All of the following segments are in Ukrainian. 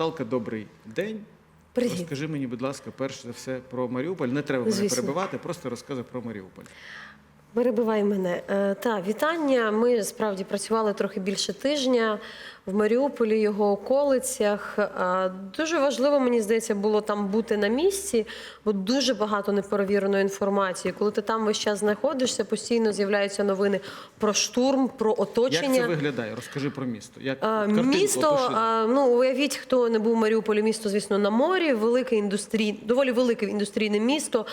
Наталка, добрий день. Привіт. Розкажи мені, будь ласка, перш за все про Маріуполь. Не треба мене Звісно. перебивати, просто розкажи про Маріуполь. Перебивай мене. Е, та, вітання. Ми справді працювали трохи більше тижня в Маріуполі, його околицях. Е, Дуже важливо, мені здається, було там бути на місці, бо дуже багато неперевіреної інформації. Коли ти там весь час знаходишся, постійно з'являються новини про штурм, про оточення. Як це виглядає? Розкажи про місто. Як Місто, опиши. ну уявіть, хто не був в Маріуполі, місто, звісно, на морі, велике індустрій, доволі велике індустрійне місто.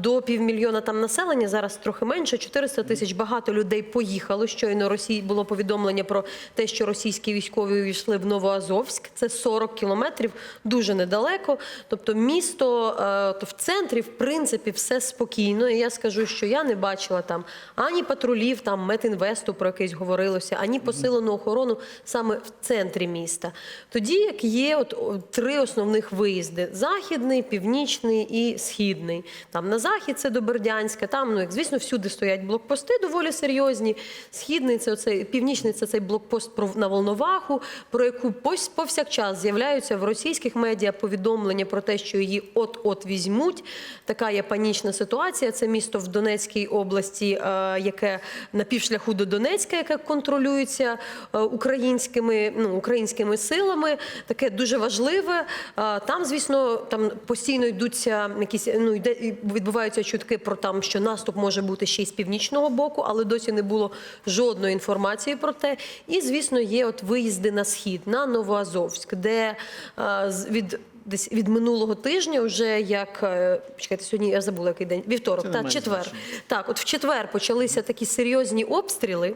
До півмільйона там населення, зараз трохи менше, 400 тисяч. Багато людей поїхало. Щойно Росії було повідомлення про те, що російські військові увійшли в Новоазовськ. Це 40 кілометрів, дуже недалеко. Тобто місто е, в центрі, в принципі, все спокійно. І я скажу, що я не бачила там ані патрулів, там Метінвесту, про якийсь говорилося, ані посилену охорону саме в центрі міста. Тоді як є от три основних виїзди: західний, північний і східний. Там на захід це до Бердянська, там, ну як звісно, всюди стоять блокпости доволі серйозні. Східний це оцей, північний це цей блокпост на Волноваху, про яку пос- повсякчас з'являються в російських медіа повідомлення про те, що її от-от візьмуть. Така є панічна ситуація. Це місто в Донецькій області, е, яке на півшляху до Донецька, яке контролюється е, українськими, ну, українськими силами. Таке дуже важливе. Е, Там, звісно, там постійно йдуться якісь ну йде відбуваються чутки про там, що наступ може бути ще й з північного боку, але досі не було жодної інформації про те. І звісно, є от виїзди на схід на Новоазовськ, де е, від. Десь від минулого тижня, вже як е, чекайте, сьогодні я забула який день. Вівторок, та четвер. значення. Так, от в четвер почалися такі серйозні обстріли.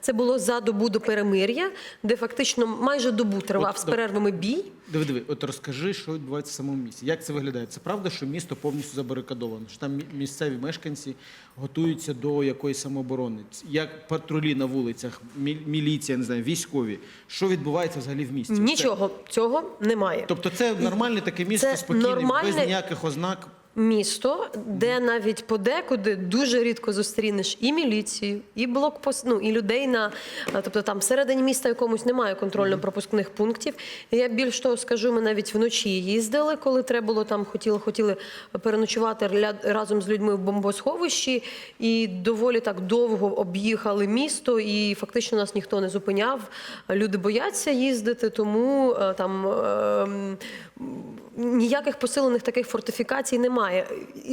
Це було за добу до перемир'я, де фактично майже добу тривав От, з перервами бій. Диви, диви, от розкажи, що відбувається в самому місті. Як це виглядає? Це правда, що місто повністю забарикадовано? Що там місцеві мешканці готуються до якоїсь самооборони? Як патрулі на вулицях, мі- міліція, не знаю, військові? Що відбувається взагалі в місті? Це- Нічого цього немає. Тобто це нормальне таке місто, Це спокійне, нормальне- без ніяких ознак. Місто, де навіть подекуди дуже рідко зустрінеш і міліцію, і блокпост, ну, і людей на тобто там всередині міста якомусь немає контрольно-пропускних пунктів. Я більш того скажу, ми навіть вночі їздили, коли треба було там, хотіли, хотіли переночувати разом з людьми в бомбосховищі, і доволі так довго об'їхали місто, і фактично нас ніхто не зупиняв. Люди бояться їздити, тому е, там. Е, ніяких посилених таких фортифікацій немає.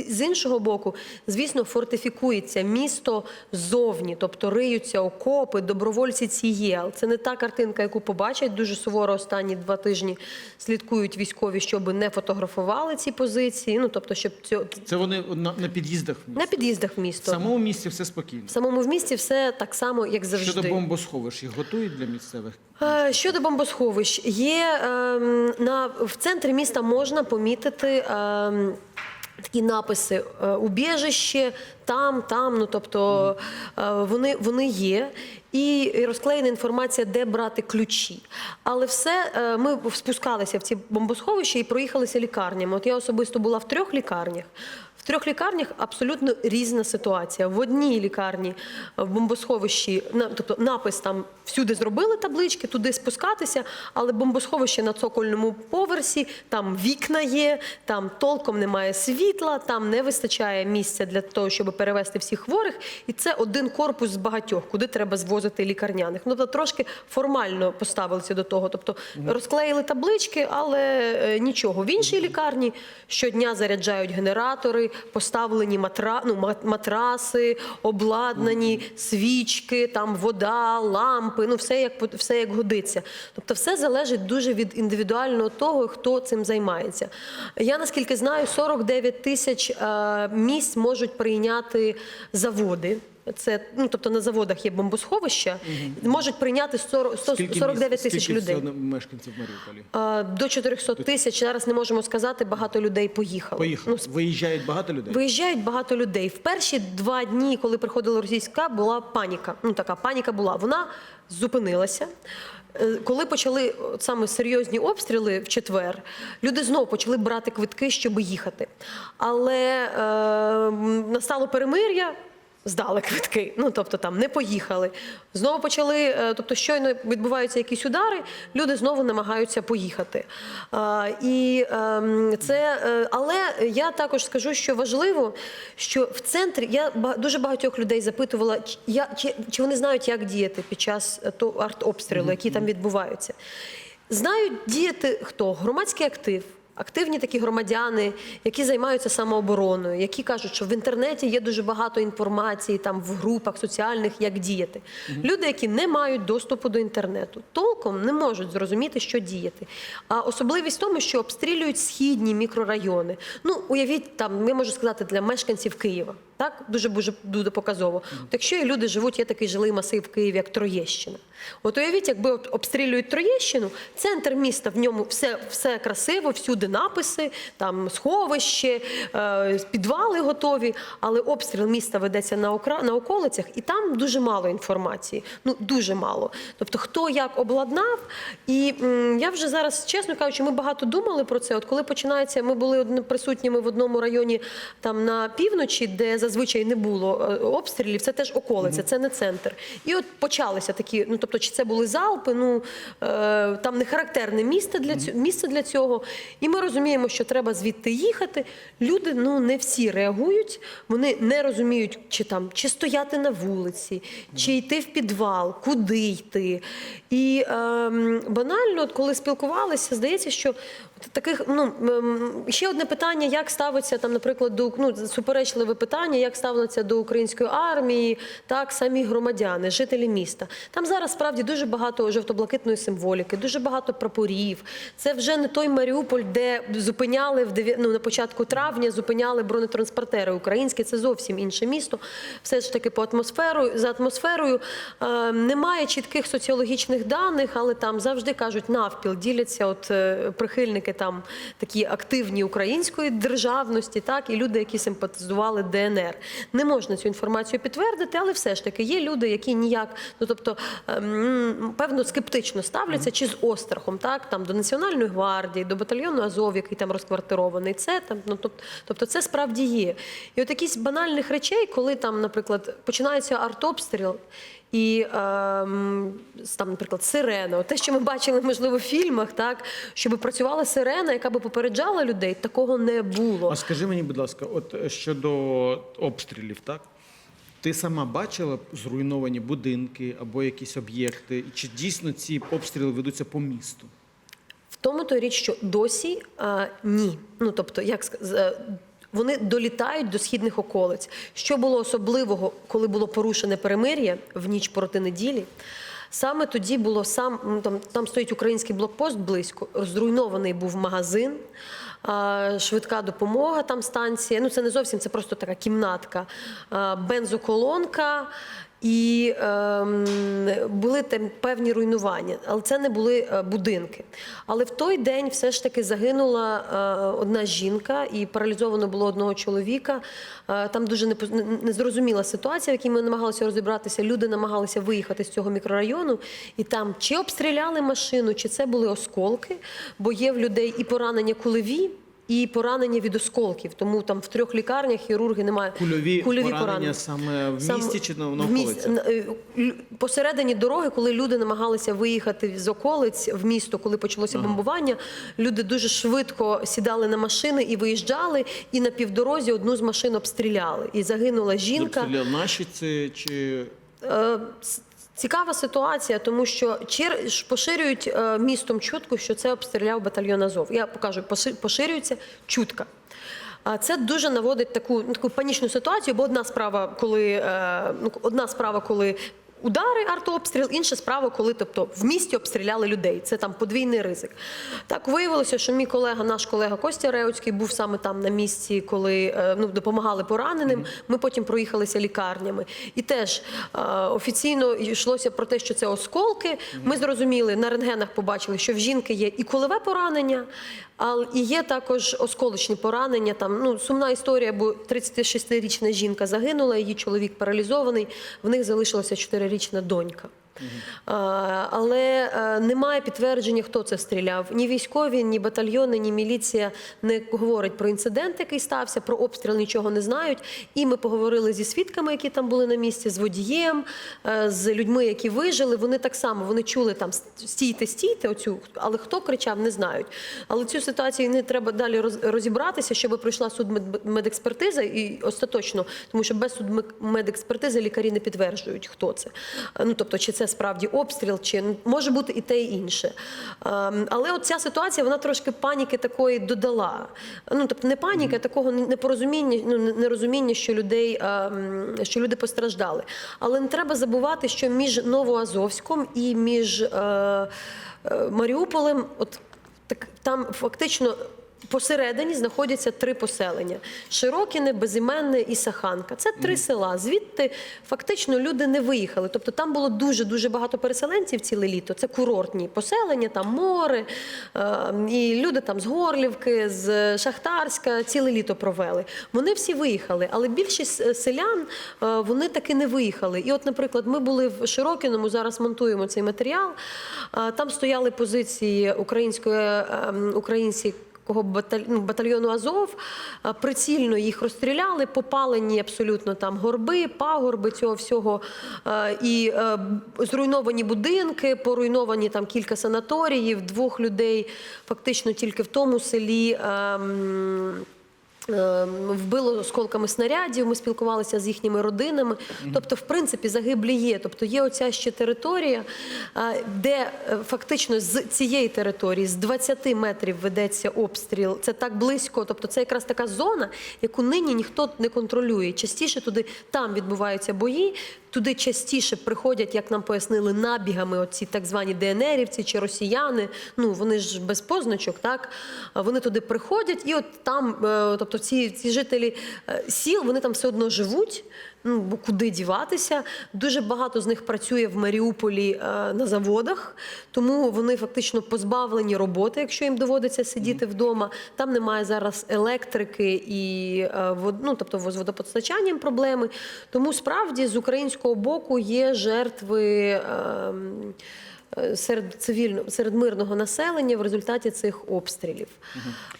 З іншого боку, звісно, фортифікується місто ззовні, тобто риються окопи, добровольці ці є. Але Це не та картинка, яку побачать дуже суворо останні два тижні. Слідкують військові, щоб не фотографували ці позиції. Ну тобто, щоб цього Це вони на, на під'їздах на під'їздах в В самому місті все спокійно. В самому в місті все так само, як завжди. Щодо бомбосховищ, їх готують для місцевих? Е, Щодо бомбосховищ, є ем, на в центрі міста можна помітити. Е, Такі написи е, убіжище, там, там. Ну тобто е, вони, вони є. І розклеєна інформація, де брати ключі. Але все е, ми спускалися в ці бомбосховища і проїхалися лікарнями. От я особисто була в трьох лікарнях. Трьох лікарнях абсолютно різна ситуація. В одній лікарні е, в бомбосховищі, тобто напис там всюди зробили таблички, туди спускатися, але бомбосховище на цокольному поверсі, там вікна є, там толком немає світла, там не вистачає місця для того, щоб перевезти всіх хворих. І це один корпус з багатьох, куди треба звозити лікарняних. Ну, тобто трошки формально поставилися до того. Тобто розклеїли таблички, але е, нічого. В іншій лікарні щодня заряджають генератори, поставлені матра... ну, матраси, обладнані свічки, там вода, лампи, ну все як все як годиться. Тобто, все залежить дуже від індивідуального того, хто цим займається. Я наскільки знаю, 49 тисяч е, місць можуть прийняти заводи. Це ну тобто на заводах є бомбосховища, можуть прийняти 40, 100 Скільки 49 тисяч людей. всього мешканців Маріуполі? А, До 400 тисяч зараз не можемо сказати. Багато людей поїхало. Поїхали. Ну, Виїжджають багато людей? Виїжджають багато людей. В перші два дні, коли приходила російська, була паніка. Ну така паніка була. Вона зупинилася. Е, Коли почали от саме серйозні обстріли в четвер, люди знову почали брати квитки, щоб їхати. Але е, настало перемир'я. Здали квитки. Ну тобто там не поїхали. Знову почали. е, Тобто, щойно відбуваються якісь удари, люди знову намагаються поїхати. А, і ем, це, е, але я також скажу, що важливо, що в центрі я дуже багатьох людей запитувала, чи, я, чи, чи вони знають, як діяти під час е, артобстрілу, які там відбуваються. Знають діяти хто? Громадський актив. Активні такі громадяни, які займаються самообороною, які кажуть, що в інтернеті є дуже багато інформації там в групах соціальних, як діяти. Люди, які не мають доступу до інтернету, толком не можуть зрозуміти, що діяти. А особливість в тому, що обстрілюють східні мікрорайони. Ну, уявіть там, я можу сказати, для мешканців Києва. Так, дуже дуже буде показово. От якщо і люди живуть, є такий жилий масив в Києві, як Троєщина. От уявіть, якби обстрілюють Троєщину, центр міста в ньому все, все красиво, всюди написи, там сховище, підвали готові. Але обстріл міста ведеться на окра... на околицях, і там дуже мало інформації. Ну дуже мало. Тобто, хто як обладнав, і м, я вже зараз, чесно кажучи, ми багато думали про це. От коли починається, ми були присутніми в одному районі там на півночі, де зазвичай не було е, обстрілів. Це теж околиця, це не центр. І от почалися такі. Ну тобто, чи це були залпи? Ну е, там не характерне місце для цього місце для цього. І ми розуміємо, що треба звідти їхати. Люди ну не всі реагують, вони не розуміють, чи там чи стояти на вулиці, чи йти в підвал, куди йти. І ем, банально, от коли спілкувалися, здається, що таких ну ем, ще одне питання, як ставиться там, наприклад, до ну, суперечливе питання, як ставляться до української армії, так самі громадяни, жителі міста. Там зараз справді дуже багато жовто-блакитної символіки, дуже багато прапорів. Це вже не той Маріуполь, де зупиняли в ну, на початку травня, зупиняли бронетранспортери українські. Це зовсім інше місто. Все ж таки по атмосферу за атмосферою е, немає чітких соціологічних даних, але там завжди кажуть навпіл діляться. От е, прихильники там такі активні української державності, так і люди, які симпатизували ДНР. Не можна цю інформацію підтвердити, але все ж таки є люди, які ніяк, ну тобто ем, певно скептично ставляться чи з острахом, так там до національної гвардії, до батальйону Азов, який там розквартирований. Це там, ну тоб- тобто, це справді є. І от якісь банальних речей, коли там, наприклад, починається артобстріл. І ем, там, наприклад, сирена, те, що ми бачили, можливо, в фільмах, так щоб працювала сирена, яка би попереджала людей, такого не було. А скажи мені, будь ласка, от е, щодо обстрілів, так? Ти сама бачила зруйновані будинки або якісь об'єкти? Чи дійсно ці обстріли ведуться по місту? В тому то річ, що досі а, ні. Ну тобто, як е, вони долітають до східних околиць. Що було особливого, коли було порушене перемир'я в ніч проти неділі? Саме тоді було сам ну, там, там стоїть український блокпост близько. Зруйнований був магазин, швидка допомога, там станція. Ну це не зовсім це просто така кімнатка, бензоколонка. І ем, були там певні руйнування, але це не були е, будинки. Але в той день все ж таки загинула е, одна жінка і паралізовано було одного чоловіка. Е, там дуже незрозуміла ситуація, в якій ми намагалися розібратися. Люди намагалися виїхати з цього мікрорайону, і там чи обстріляли машину, чи це були осколки, бо є в людей і поранення кулеві. І поранення від осколків, тому там в трьох лікарнях хірурги немає. Кульові, кульові поранення саме в Сам- місті чи на, на- е, посередині дороги, коли люди намагалися виїхати з околиць в місто, коли почалося бомбування, люди дуже швидко сідали на машини і виїжджали, і на півдорозі одну з машин обстріляли. І загинула жінка. Обстріляли наші це чи Е, Цікава ситуація, тому що поширюють е, містом чутку, що це обстріляв батальйон Азов. Я покажу, поши- поширюється чутка. А це дуже наводить таку, ну, таку панічну ситуацію, бо одна справа, коли е, ну, одна справа, коли. Удари, артобстріл, інша справа, коли тобто в місті обстріляли людей. Це там подвійний ризик. Так виявилося, що мій колега, наш колега Костя Реуцький, був саме там на місці, коли е, ну, допомагали пораненим. Ми потім проїхалися лікарнями. І теж е, офіційно йшлося про те, що це осколки. Ми зрозуміли, на рентгенах побачили, що в жінки є і колове поранення, але і є також осколочні поранення. Там ну сумна історія, бо 36-річна жінка загинула, її чоловік паралізований. В них залишилася 4-річна донька. А, Але е, немає підтвердження, хто це стріляв. Ні військові, ні батальйони, ні міліція не говорять про інцидент, який стався, про обстріл нічого не знають. І ми поговорили зі свідками, які там були на місці, з водієм, е, з людьми, які вижили. Вони так само вони чули там стійте, стійте, оцю, але хто кричав, не знають. Але цю ситуацію не треба далі розібратися, щоб пройшла судмедекспертиза і остаточно, тому що без судмедекспертизи лікарі не підтверджують, хто це. Е, Ну тобто, чи це справді обстріл, чи може бути і те, і інше. Ем, Але от ця ситуація вона трошки паніки такої додала. Ну тобто не паніки, а такого непорозуміння, ну нерозуміння, що людей ем, що люди постраждали. Але не треба забувати, що між Новоазовськом і між е, е, Маріуполем, от так там фактично. Посередині знаходяться три поселення: Широкіне, Безіменне і Саханка. Це три села. Звідти фактично люди не виїхали. Тобто там було дуже дуже багато переселенців ціле літо. Це курортні поселення, там море. е, І люди там з Горлівки, з Шахтарська ціле літо провели. Вони всі виїхали, але більшість е, селян е, вони таки не виїхали. І, от, наприклад, ми були в Широкіному, зараз монтуємо цей матеріал. Е, Там стояли позиції української ем, українські кого баталь... ну, батальйону Азов прицільно їх розстріляли, попалені абсолютно там горби, пагорби цього всього, і е, зруйновані будинки, поруйновані там кілька санаторіїв, двох людей фактично тільки в тому селі. Ем, Вбило осколками снарядів, ми спілкувалися з їхніми родинами. Тобто, в принципі, загиблі є. Тобто є оця ще територія, де е, фактично з цієї території з 20 метрів ведеться обстріл. Це так близько. Тобто, це якраз така зона, яку нині ніхто не контролює. Частіше туди там відбуваються бої. Туди частіше приходять, як нам пояснили, набігами оці так звані ДНРівці чи росіяни. Ну вони ж без позначок, так вони туди приходять, і от там, е, тобто ці, ці жителі е, сіл, вони там все одно живуть. Ну бо куди діватися? Дуже багато з них працює в Маріуполі е, на заводах, тому вони фактично позбавлені роботи, якщо їм доводиться сидіти вдома. Там немає зараз електрики і е, вод- ну, тобто з водопостачанням проблеми. Тому справді з українського боку є жертви. Серед цивільного серед мирного населення в результаті цих обстрілів.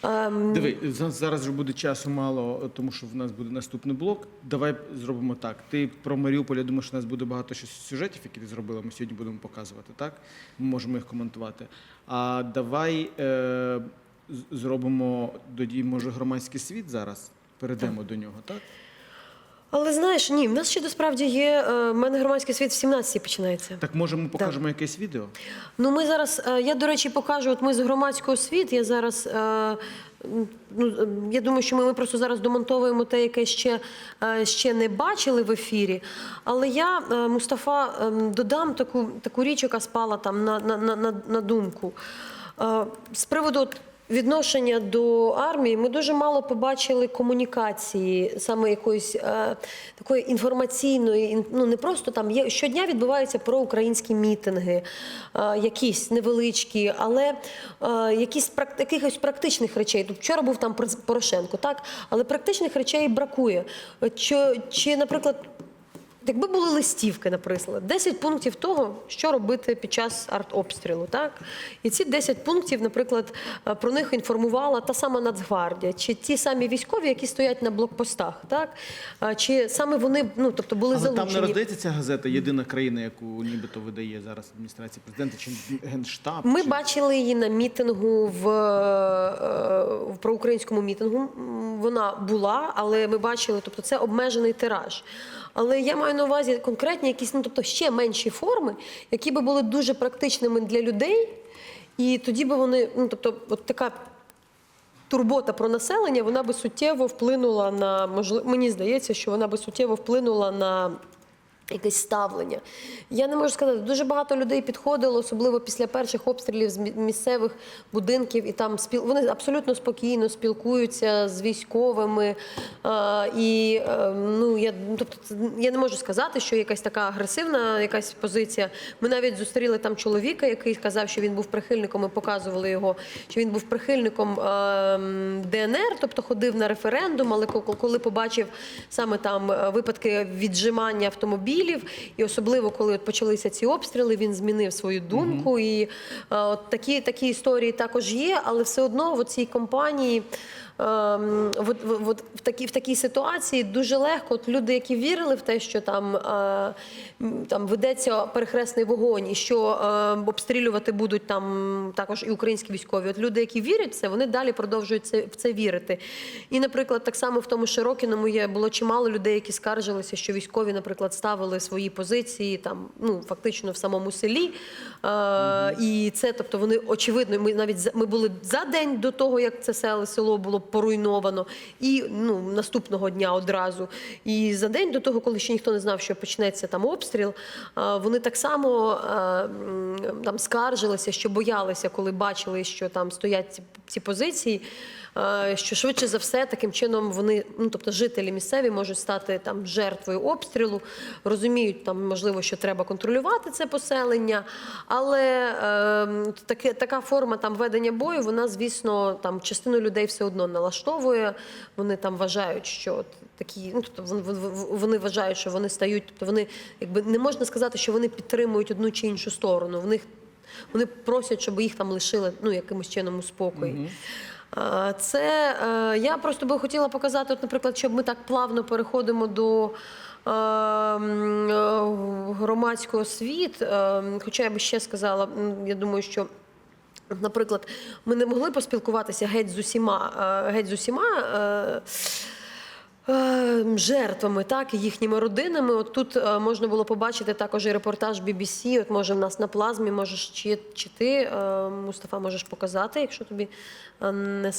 Ем, Диви, за- зараз вже буде часу мало, тому що в нас буде наступний блок. Давай зробимо так. Ти про Маріуполь, я думаю, що у нас буде багато сюжетів, які ти зробила. Ми сьогодні будемо показувати, так? Ми можемо їх коментувати. А давай е, зробимо тоді, може, громадський світ зараз. Перейдемо до нього, так? Але знаєш, ні, в нас ще досправді є. е, В мене громадський світ в 17 починається. Так може ми покажемо якесь відео? Ну, ми зараз, е, я, до речі, покажу, от ми з громадського світ, я зараз, е, ну, е, я думаю, що ми, ми просто зараз домонтовуємо те, яке ще, е, ще не бачили в ефірі. Але я, е, Мустафа, е, додам таку, таку річ, яка спала там на, на, на, на, на думку. Е, З приводу от відношення до армії ми дуже мало побачили комунікації, саме якоїсь е, такої інформаційної, ін- ну не просто там є щодня відбуваються проукраїнські мітинги, е, якісь невеличкі, але е, якісь якихось практичних речей. Тут вчора був там Пор- Порошенко, так, але практичних речей бракує. Чи, чи наприклад. Якби були листівки, наприклад, 10 пунктів того, що робити під час артобстрілу, так? І ці 10 пунктів, наприклад, е, про них інформувала та сама Нацгвардія, чи ті самі військові, які стоять на блокпостах, так? Чи саме вони, ну, тобто, були Але залучені. там не роздається ця газета єдина країна, яку нібито видає зараз адміністрація президента, чи генштаб. Ми чи... бачили її на мітингу в, е, в проукраїнському мітингу. Вона була, але ми бачили, тобто це обмежений тираж. Але я маю на увазі конкретні якісь, ну тобто ще менші форми, які би були дуже практичними для людей, і тоді би вони, ну тобто, от така турбота про населення, вона би суттєво вплинула на можливо, мені здається, що вона би суттєво вплинула на. Якесь ставлення. Я не можу сказати, дуже багато людей підходило, особливо після перших обстрілів з місцевих будинків, і там спіл... вони абсолютно спокійно спілкуються з військовими. А, і е, ну я тобто, я не можу сказати, що якась така агресивна якась позиція. Ми навіть зустріли там чоловіка, який сказав, що він був прихильником. Ми показували його, що він був прихильником е, м, ДНР, тобто ходив на референдум, але ко- коли побачив саме там е, випадки віджимання автомобілів. Автомобілів. І особливо, коли от почалися ці обстріли, він змінив свою думку. І е, от такі, такі історії також є, але все одно в цій компанії. Ем, от, в- от в, такій, в такій ситуації дуже легко. От люди, які вірили в те, що там, е, там ведеться перехресний вогонь, і що е, обстрілювати будуть там також і українські військові. От люди, які вірять в це, вони далі продовжують це, в це вірити. І, наприклад, так само в тому Широкіному є було чимало людей, які скаржилися, що військові, наприклад, ставили свої позиції там, ну фактично в самому селі. Е, І це, тобто, вони очевидно, ми навіть ми були за день до того, як це село було поруйновано, і ну наступного дня одразу. І за день до того, коли ще ніхто не знав, що почнеться там обстріл, вони так само там скаржилися, що боялися, коли бачили, що там стоять ці позиції. Е, Що швидше за все таким чином вони, ну тобто жителі місцеві можуть стати там жертвою обстрілу, розуміють там, можливо, що треба контролювати це поселення, але е, таке, така форма там ведення бою, вона, звісно, там частину людей все одно налаштовує. Вони там вважають, що такі, ну тобто вони, вважають, що вони стають, тобто вони якби не можна сказати, що вони підтримують одну чи іншу сторону. В них вони просять, щоб їх там лишили ну, якимось чином у спокої. А, Це е, я просто би хотіла показати, от, наприклад, щоб ми так плавно переходимо до е, е, громадського освіт. Е, Хоча я би ще сказала, я думаю, що. Наприклад, ми не могли поспілкуватися геть з усіма, геть з усіма жертвами, так і їхніми родинами. От тут е, можна було побачити також і репортаж BBC. От може в нас на плазмі, можеш чи, чи ти, е, Мустафа, можеш показати, якщо тобі е, не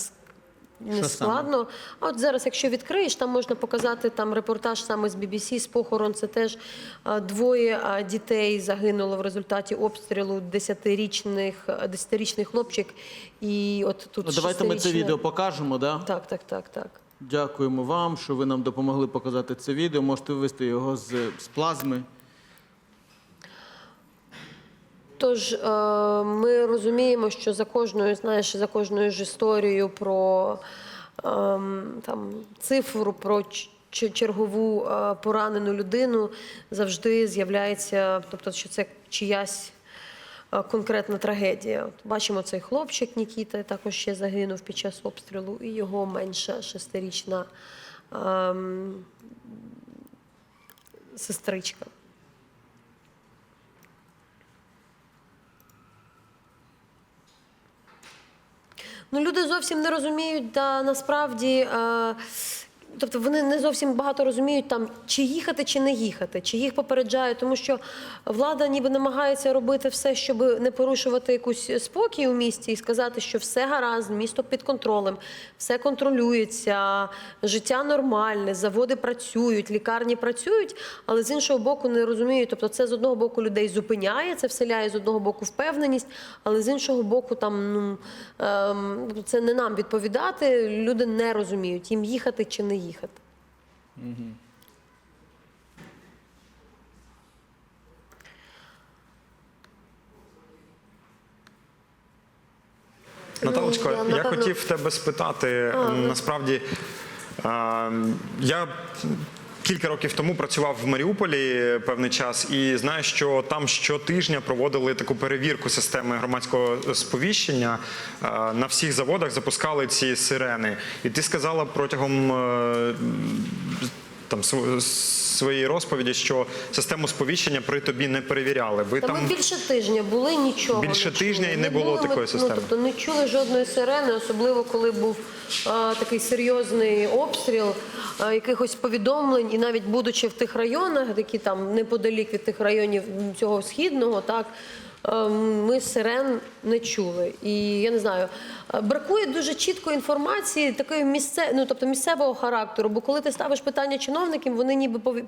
не складно. А от зараз, якщо відкриєш, там можна показати там репортаж саме з BBC, з похорон. Це теж а, двоє а, дітей загинуло в результаті обстрілу 10-річних, 10-річний хлопчик. І от тут Ну, давайте ми це відео покажемо. Да? Так, так, так, так. Дякуємо вам, що ви нам допомогли показати це відео. Можете вивести його з, з плазми. Тож е, ми розуміємо, що за кожною, знаєш, за кожною ж історією про ем, там, цифру, про чергову е, поранену людину завжди з'являється, тобто, що це чиясь конкретна трагедія. Бачимо цей хлопчик Нікіта, також ще загинув під час обстрілу, і його менша шестирічна ем, сестричка. Ну, люди зовсім не розуміють, да, насправді. Е, Тобто вони не зовсім багато розуміють там, чи їхати, чи не їхати, чи їх попереджають, тому що влада ніби намагається робити все, щоб не порушувати якусь спокій у місті і сказати, що все гаразд, місто під контролем, все контролюється, життя нормальне, заводи працюють, лікарні працюють, але з іншого боку не розуміють. Тобто, це з одного боку людей зупиняє, це вселяє з одного боку впевненість, але з іншого боку, там ну ем, це не нам відповідати. Люди не розуміють, їм їхати чи не їхати. Наталочко, Ну, я, я, хотів тебе спитати. Насправді, е, я кілька років тому працював в Маріуполі певний час і знаю, що там щотижня проводили таку перевірку системи громадського сповіщення. Е, На всіх заводах запускали ці сирени. І ти сказала протягом. е, Там св- своєї розповіді, що систему сповіщення при тобі не перевіряли. Ви Та там ми більше тижня були нічого. Більше не чули. тижня і не було ми, такої системи. Ну, тобто не чули жодної сирени, особливо коли був а, такий серйозний обстріл, а, якихось повідомлень, і навіть будучи в тих районах, які там неподалік від тих районів цього східного, так. А, Ми сирен не чули, і я не знаю, бракує дуже чіткої інформації, такої місце, ну тобто місцевого характеру. Бо коли ти ставиш питання чиновникам, вони ніби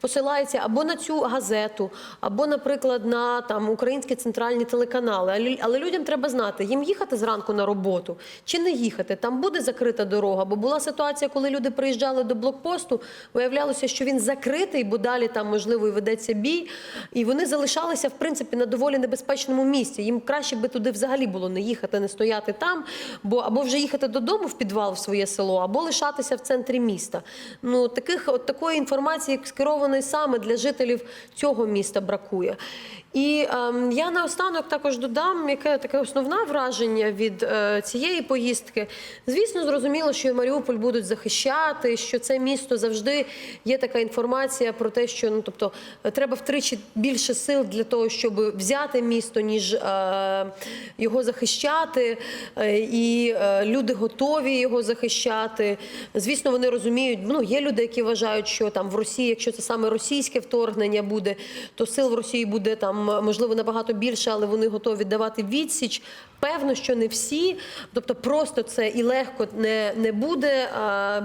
посилаються або на цю газету, або, наприклад, на там українські центральні телеканали. Але, людям треба знати, їм їхати зранку на роботу чи не їхати. Там буде закрита дорога. Бо була ситуація, коли люди приїжджали до блокпосту, виявлялося, що він закритий, бо далі там можливо і ведеться бій, і вони залишалися в принципі на доволі небезпечному небезпечному місці. Їм краще би туди взагалі було не їхати, не стояти там, бо або вже їхати додому в підвал в своє село, або лишатися в центрі міста. Ну таких от такої інформації, скерованої саме для жителів цього міста, бракує. І ем, я наостанок також додам, яке таке основне враження від е, цієї поїздки. Звісно, зрозуміло, що Маріуполь будуть захищати, що це місто завжди є така інформація про те, що ну тобто е, треба втричі більше сил для того, щоб взяти місто, ніж е, його захищати. Е, і е, люди готові його захищати. Звісно, вони розуміють, ну є люди, які вважають, що там в Росії, якщо це саме російське вторгнення буде, то сил в Росії буде там можливо набагато більше, але вони готові давати відсіч. Певно, що не всі, тобто просто це і легко не, не буде.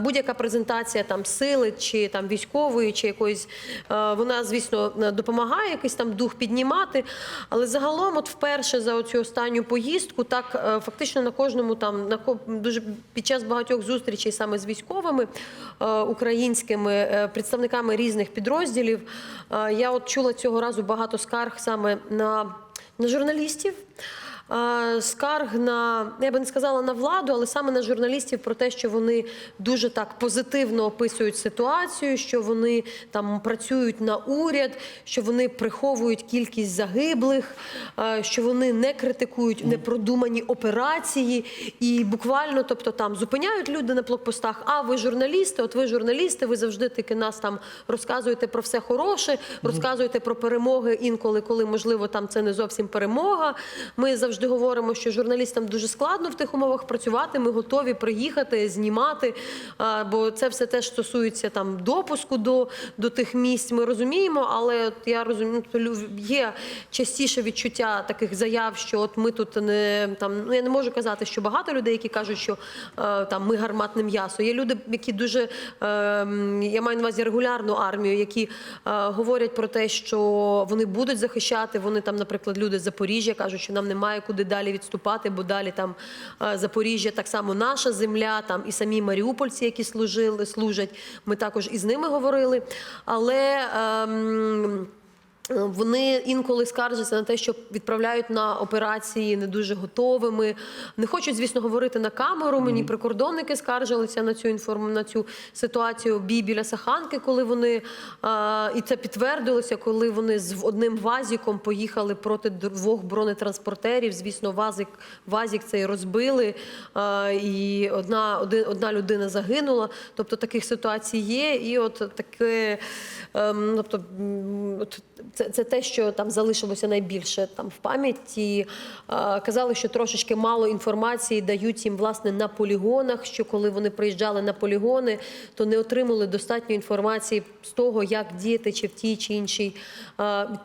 Будь-яка презентація там сили чи там військової, чи якоїсь вона, звісно, допомагає якийсь там дух піднімати. Але загалом, от вперше за оцю останню поїздку, так е, фактично на кожному там на дуже під час багатьох зустрічей саме з військовими е, українськими е, представниками різних підрозділів. Я от чула цього разу багато скарг саме на, на журналістів. Скарг на я би не сказала на владу, але саме на журналістів про те, що вони дуже так позитивно описують ситуацію, що вони там працюють на уряд, що вони приховують кількість загиблих, що вони не критикують непродумані операції і буквально, тобто там зупиняють люди на блокпостах. А ви журналісти? От ви журналісти, ви завжди таки нас там розказуєте про все хороше, розказуєте про перемоги інколи, коли можливо там це не зовсім перемога. Ми завжди говоримо, що журналістам дуже складно в тих умовах працювати. Ми готові приїхати, знімати, бо це все теж стосується там допуску до, до тих місць. Ми розуміємо, але от я розумію, то лю- є частіше відчуття таких заяв, що от ми тут не там. Ну я не можу казати, що багато людей, які кажуть, що е, там ми гарматне м'ясо. Є люди, які дуже е, я маю на увазі регулярну армію, які е, говорять про те, що вони будуть захищати. Вони там, наприклад, люди з Запоріжжя кажуть, що нам немає куди далі відступати, бо далі там е, Запоріжжя так само наша земля, там і самі маріупольці, які служили, служать. Ми також із ними говорили. Але ем, вони інколи скаржаться на те, що відправляють на операції не дуже готовими. Не хочуть, звісно, говорити на камеру. Мені прикордонники скаржилися на цю інформ... на цю ситуацію бій біля Саханки, коли вони а, і це підтвердилося, коли вони з одним вазіком поїхали проти двох бронетранспортерів. Звісно, вазик вазік цей розбили, а, і одна один, одна людина загинула. Тобто таких ситуацій є. І от таке, ем, тобто, от це, це те, що там залишилося найбільше там в пам'яті. Казали, що трошечки мало інформації дають їм власне на полігонах. Що коли вони приїжджали на полігони, то не отримали достатньо інформації з того, як діяти чи в тій чи іншій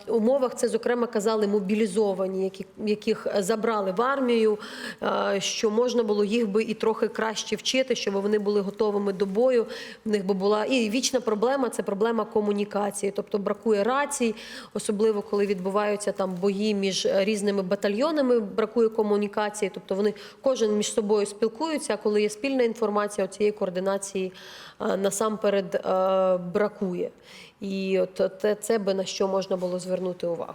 умовах. Це зокрема казали мобілізовані, які, яких забрали в армію, що можна було їх би і трохи краще вчити, щоб вони були готовими до бою. В них би була і вічна проблема це проблема комунікації, тобто бракує рацій, особливо коли відбуваються там бої між е, різними батальйонами, бракує комунікації, тобто вони кожен між собою спілкуються. А коли є спільна інформація, цієї координації е, насамперед е, бракує. І от це, це би на що можна було звернути увагу.